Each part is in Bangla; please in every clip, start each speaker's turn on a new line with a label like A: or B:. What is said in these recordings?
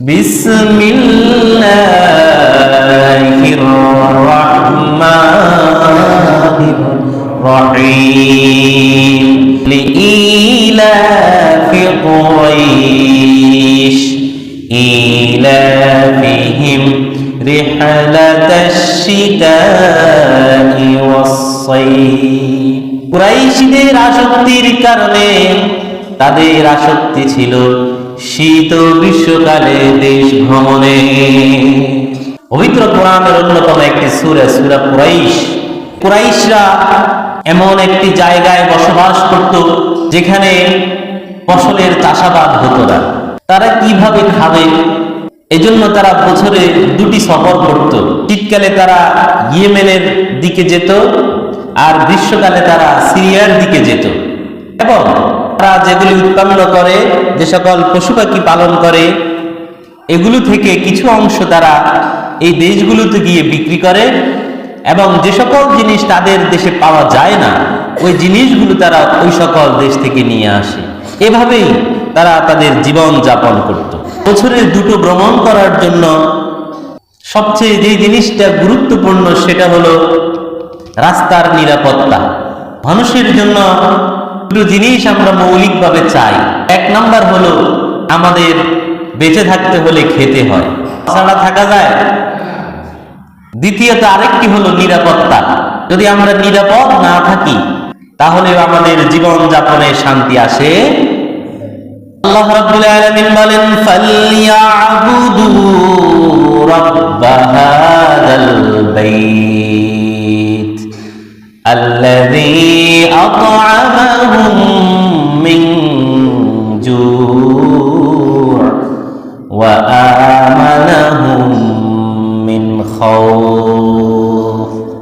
A: بسم الله الرحمن الرحيم لإيلاف قريش إيلافهم رحلة الشتاء والصيف কুরাইশদের আসক্তির কারণে তাদের আসক্তি ছিল শীত গ্রীষ্মকালে দেশ ভ্রমণে। পবিত্র কোরআনের অন্যতম একটি সুরা সুরা কুরাইশ। কুরাইশরা এমন একটি জায়গায় বসবাস করত যেখানে ফসলের চাষাবাদ হতো না। তারা কীভাবে খাবে? এজন্য তারা বছরে দুটি সফর করত। শীতকালে তারা ইয়েমেনের দিকে যেত আর গ্রীষ্মকালে তারা সিরিয়ার দিকে যেত। এবং তারা যেগুলি উৎপন্ন করে, যে সকল পশু পাখি পালন করে, এগুলো থেকে কিছু অংশ তারা এই দেশগুলোতে গিয়ে বিক্রি করে এবং যে সকল জিনিস তাদের দেশে পাওয়া যায় না, ওই জিনিসগুলো তারা ওই সকল দেশ থেকে নিয়ে আসে। এভাবেই তারা তাদের জীবন যাপন করত। বছরের দুটো ভ্রমণ করার জন্য সবচেয়ে যে জিনিসটা গুরুত্বপূর্ণ সেটা হলো রাস্তার নিরাপত্তা। মানুষের জন্য দুটো জিনিস আমরা মৌলিকভাবে চাই। এক নাম্বার হলো আমাদের বেঁচে থাকতে হলে খেতে হয়। ছাড়া থাকা যায়? দ্বিতীয়ত আরেকটি হলো নিরাপত্তা। যদি আমরা নিরাপদ না থাকি, তাহলে আমাদের জীবন যাপনে শান্তি আসে। আল্লাহ বলেন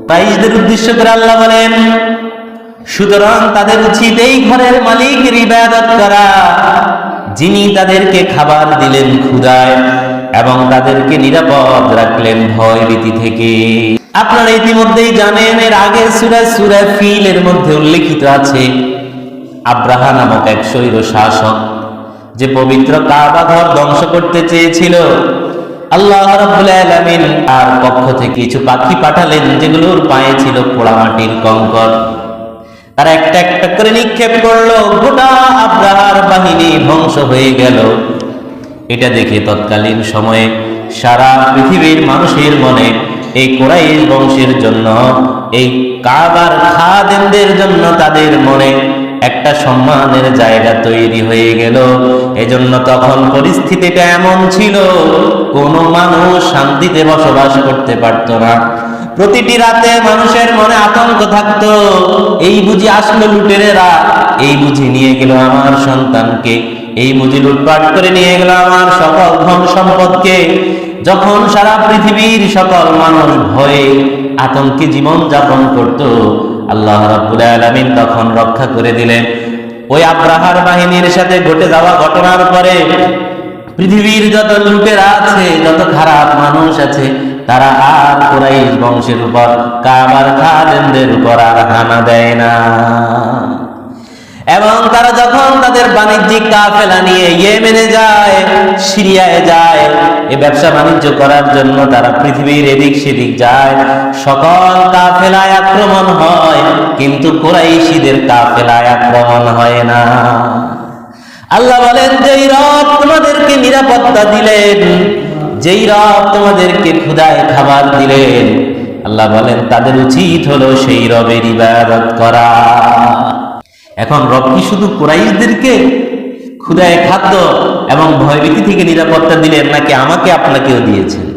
A: তাইদের উদ্দেশ্য করে আল্লাহ বলেন, সুতরাং তাদের উচিত এই ঘরের ইবাদত করা। যিনি তাদেরকে খাবার দিলেন ক্ষুদায় এবং তাদেরকে নিরাপদ রাখলেন ভয় ভীতি থেকে। আপনারা ইতিমধ্যেই জানেন, এর আগে সুরা সুরা ফিল এর মধ্যে উল্লেখিত আছে আব্রাহা নামক এক শৈর শাসক যে পবিত্র কাবা ঘর ধ্বংস করতে চেয়েছিল। আল্লাহ রাব্বুল আলামিন আর পক্ষ থেকে কিছু পাখি পাঠালেন, যেগুলোর পায়ে ছিল পোড়ামাটির কঙ্কর। তারা একটা একটা করে নিক্ষেপ করল, গোটা আব্রাহার বাহিনী ধ্বংস হয়ে গেল। এটা দেখে তৎকালীন সময়ে সারা পৃথিবীর মানুষের মনে এই কোরাইশ বংশের জন্য, এই কাবার খাদেমদের জন্য তাদের মনে একটা সম্মানের জায়গা তৈরি হয়ে গেল। এজন্য তখন পরিস্থিতিটা এমন ছিল, কোনো মানুষ শান্তিতে বসবাস করতে পারতো না। প্রতিটি রাতে মানুষের মনে আতঙ্ক থাকতো, এই বুঝি আসলো লুটেরেরা, এই বুঝি নিয়ে গেল আমার সন্তানকে, এই বুঝি লুটপাট করে নিয়ে গেল আমার সকল ধন সম্পদকে। যখন সারা পৃথিবীর সকল মানুষ ভয়ে আতঙ্কে জীবন যাপন করত আল্লাহ রাব্বুল আলামিন তখন রক্ষা করে দিলেন। ওই আব্রাহার বাহিনীর সাথে ঘটে যাওয়া ঘটনার পরে পৃথিবীর যত লুটেরা আছে, যত খারাপ মানুষ আছে, তারা আর কুরাইশ বংশের উপর কাবার খাদেনদের উপর আর হানা দেয় না। তারা যখন তাদের বাণিজ্যিক কাফেলা নিয়ে ইয়েমেনে যায়, সিরিয়ায় যায়, এ ব্যবসা বাণিজ্য করার জন্য তারা পৃথিবীর এদিক সেদিক যায়। সকল কাফেলায় আক্রমণ হয়, কিন্তু কোরাইশিদের কাফেলায় আক্রমণ হয় না। আল্লাহ বলেন, যেই রব তোমাদেরকে নিরাপত্তা দিলেন, যেই রব তোমাদেরকে ক্ষুদায় খাবার দিলেন, আল্লাহ বলেন, তাদের উচিত হলো সেই রবের ইবাদত করা। এখন রব কি শুধু কুরাইশদেরকে ক্ষুদায় খাদ্য এবং ভয়ভীতি থেকে নিরাপত্তা দিলেন নাকি আমাকে আপনাকেও দিয়েছেন?